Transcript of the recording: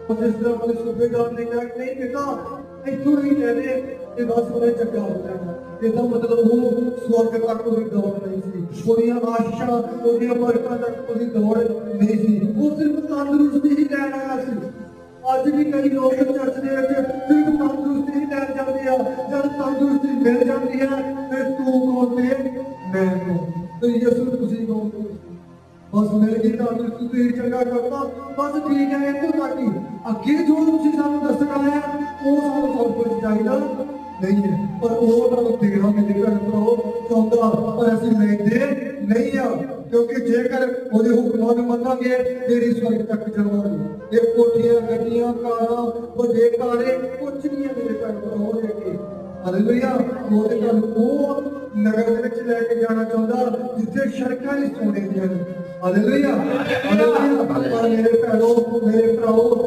ਜਿਸ ਤਰ੍ਹਾਂ ਉਹਨੇ ਸੂਬੇਦਾਰ ਨੇ ਕਿਹਾ ਨਹੀਂ ਬੇਟਾ ਇੱਥੋਂ ਨਹੀਂ ਲੈਣੇ ਤੇ ਬਸ ਉਹਨੇ ਚੱਕਾ ਹੋ ਇਹਦਾ ਮਤਲਬ ਉਹ ਸਵਰਗ ਤੱਕ ਉਹਦੀ ਦੌੜ ਨਹੀਂ ਸੀ। ਉਹਦੀਆਂ ਆਸ਼ਾ ਉਹਦੀਆਂ ਬਰਕਤਾਂ ਤੱਕ ਉਹਦੀ ਦੌੜ ਨਹੀਂ ਸੀ। ਉਹ ਸਿਰਫ ਤੰਦਰੁਸਤੀ ਹੀ ਲੈਣ ਆਇਆ ਸੀ। ਅੱਜ ਵੀ ਕਈ ਲੋਕ ਚਰਚ ਦੇ ਵਿੱਚ ਸਿਰਫ ਤੰਦਰੁਸਤੀ ਹੀ ਲੈਣ ਜਾਂਦੇ ਆ। ਜਦ ਤੰਦਰੁਸਤੀ ਮਿਲ ਜਾਂਦੀ ਹੈ, ਫਿਰ ਤੂੰ ਕੌਣ ਤੇ? ਮੈਂ ਕੌਣ? ਤੇ ਯਿਸੂ ਤੁਸੀਂ ਕੌਣ? बस मेरी चंगा करता बस ठीक है इनको ताकि अगे जो सू दसना है, वो सब सब कुछ नहीं है, पर वो तो तेरा मेरे घर भ्रो चौथा पर असं लेंगे नहीं क्योंकि जेकर वो हुक्मों ने तेरी स्वर्ग तक जावे ये कुछ नहीं है ਨਗਰ ਦੇ ਵਿੱਚ ਲੈ ਕੇ ਜਾਣਾ ਚਾਹੁੰਦਾ ਜਿੱਥੇ ਸੜਕਾਂ ਹੀ ਸੋਨੇ ਦੀਆਂ ਨੇ ਹਾਲੇਲੂਇਆ ਹਾਲੇਲੂਇਆ ਪਰ ਮੇਰੇ ਭੈਣੋ ਮੇਰੇ ਭਰਾਓ